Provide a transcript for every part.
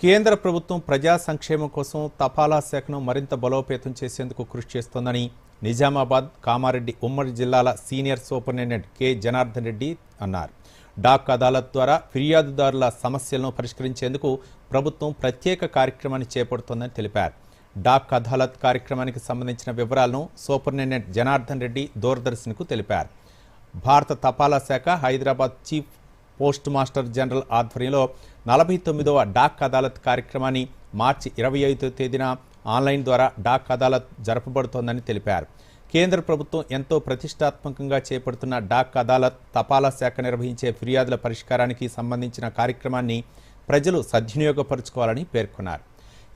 కేంద్ర ప్రభుత్వం ప్రజా సంక్షేమం కోసం తపాలా శాఖను మరింత బలోపేతం చేసేందుకు కృషి చేస్తోందని నిజామాబాద్ కామారెడ్డి ఉమ్మడి జిల్లాల senior superintendent K. Janardhan Reddy అన్నారు. డాక్ అదాలత్ ద్వారా ఫిర్యాదుదారుల సమస్యలను పరిష్కరించేందుకు ప్రభుత్వం ప్రత్యేక కార్యక్రమాన్ని చేపడుతోందని తెలిపారు. డాక్ అదాలత్ కార్యక్రమానికి సంబంధించిన వివరాలను సూపరింటెండెంట్ జనార్దన్ రెడ్డి దూరదర్శన్కు తెలిపారు. భారత తపాలా శాఖ Hyderabad chief postmaster general ఆధ్వర్యంలో నలభై తొమ్మిదవ డాక్ అదాలత్ కార్యక్రమాన్ని మార్చి ఇరవై ఐదో తేదీన ఆన్లైన్ ద్వారా డాక్ అదాలత్ జరపబడుతోందని తెలిపారు. కేంద్ర ప్రభుత్వం ఎంతో ప్రతిష్టాత్మకంగా చేపడుతున్న డాక్ అదాలత్ తపాలా శాఖ నిర్వహించే ఫిర్యాదుల పరిష్కారానికి సంబంధించిన కార్యక్రమాన్ని ప్రజలు సద్వినియోగపరుచుకోవాలని పేర్కొన్నారు.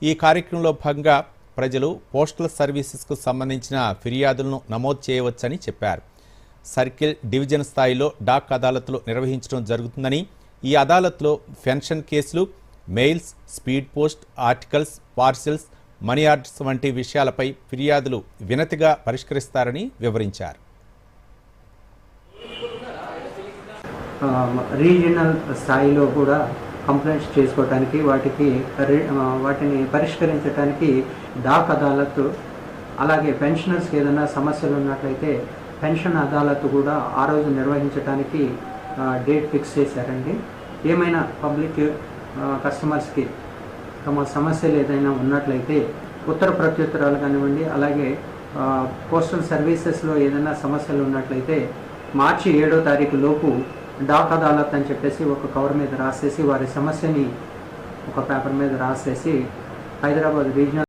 ఈ కార్యక్రమంలో భాగంగా ప్రజలు పోస్టల్ సర్వీసెస్కు సంబంధించిన ఫిర్యాదులను నమోదు చేయవచ్చని చెప్పారు. సర్కిల్ డివిజన్ స్థాయిలో డాక్ అదాలత్లు నిర్వహించడం జరుగుతుందని ఈ అదాలత్లో పెన్షన్ కేసులు mails speed post articles parcels money orders వంటి విషయాలపై ఫిర్యాదులు వినతిగా పరిష్కరిస్తారని వివరించారు. రీజనల్ స్థాయిలో కూడా కంప్లైంట్స్ చేసుకోవటానికి వాటికి వాటిని పరిష్కరించడానికి డాక్ అదాలత్ అలాగే పెన్షనర్స్కి ఏదైనా సమస్యలు ఉన్నట్లయితే పెన్షన్ అదాలత్ కూడా ఆ రోజు నిర్వహించడానికి డేట్ ఫిక్స్ చేశారండి. ఏమైనా పబ్లిక్ కస్టమర్స్కి తమ సమస్యలు ఏదైనా ఉన్నట్లయితే ఉత్తర ప్రత్యుత్తరాలు కానివ్వండి అలాగే పోస్టల్ సర్వీసెస్లో ఏదైనా సమస్యలు ఉన్నట్లయితే మార్చి ఏడో తారీఖు లోపు డాక్ అదాలత్ అని చెప్పేసి ఒక కవర్ మీద రాసేసి వారి సమస్యని ఒక పేపర్ మీద రాసేసి హైదరాబాద్ రీజనల్